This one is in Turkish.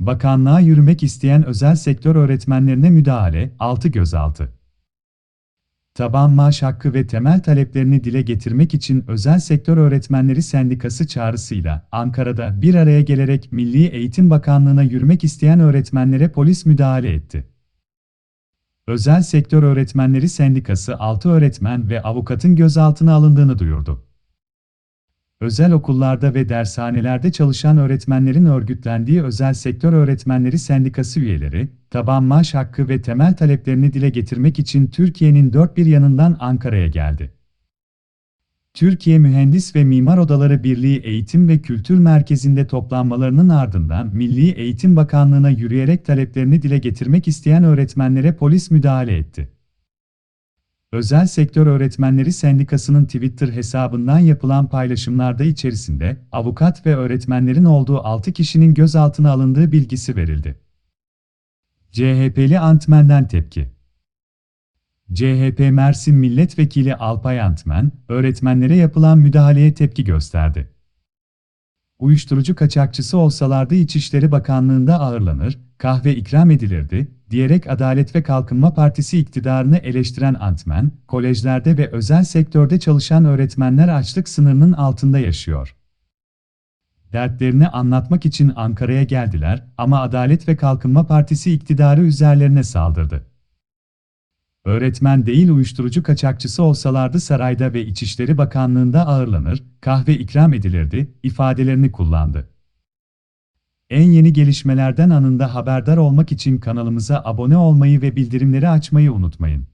Bakanlığa yürümek isteyen özel sektör öğretmenlerine müdahale, 6 gözaltı. Taban maaş hakkı ve temel taleplerini dile getirmek için Özel Sektör Öğretmenleri Sendikası çağrısıyla Ankara'da bir araya gelerek Milli Eğitim Bakanlığı'na yürümek isteyen öğretmenlere polis müdahale etti. Özel Sektör Öğretmenleri Sendikası 6 öğretmen ve avukatın gözaltına alındığını duyurdu. Özel okullarda ve dershanelerde çalışan öğretmenlerin örgütlendiği Özel Sektör Öğretmenleri Sendikası üyeleri, taban maaş hakkı ve temel taleplerini dile getirmek için Türkiye'nin dört bir yanından Ankara'ya geldi. Türkiye Mühendis ve Mimar Odaları Birliği Eğitim ve Kültür Merkezi'nde toplanmalarının ardından Milli Eğitim Bakanlığı'na yürüyerek taleplerini dile getirmek isteyen öğretmenlere polis müdahale etti. Özel Sektör Öğretmenleri Sendikası'nın Twitter hesabından yapılan paylaşımlarda içerisinde avukat ve öğretmenlerin olduğu 6 kişinin gözaltına alındığı bilgisi verildi. CHP'li Antmen'den tepki CHP Mersin Milletvekili Alpay Antmen, öğretmenlere yapılan müdahaleye tepki gösterdi. Uyuşturucu kaçakçısı olsalardı İçişleri Bakanlığı'nda ağırlanır, kahve ikram edilirdi, diyerek Adalet ve Kalkınma Partisi iktidarını eleştiren Antmen, kolejlerde ve özel sektörde çalışan öğretmenler açlık sınırının altında yaşıyor. Dertlerini anlatmak için Ankara'ya geldiler ama Adalet ve Kalkınma Partisi iktidarı üzerlerine saldırdı. Öğretmen değil uyuşturucu kaçakçısı olsalardı sarayda ve İçişleri Bakanlığı'nda ağırlanır, kahve ikram edilirdi, ifadelerini kullandı. En yeni gelişmelerden anında haberdar olmak için kanalımıza abone olmayı ve bildirimleri açmayı unutmayın.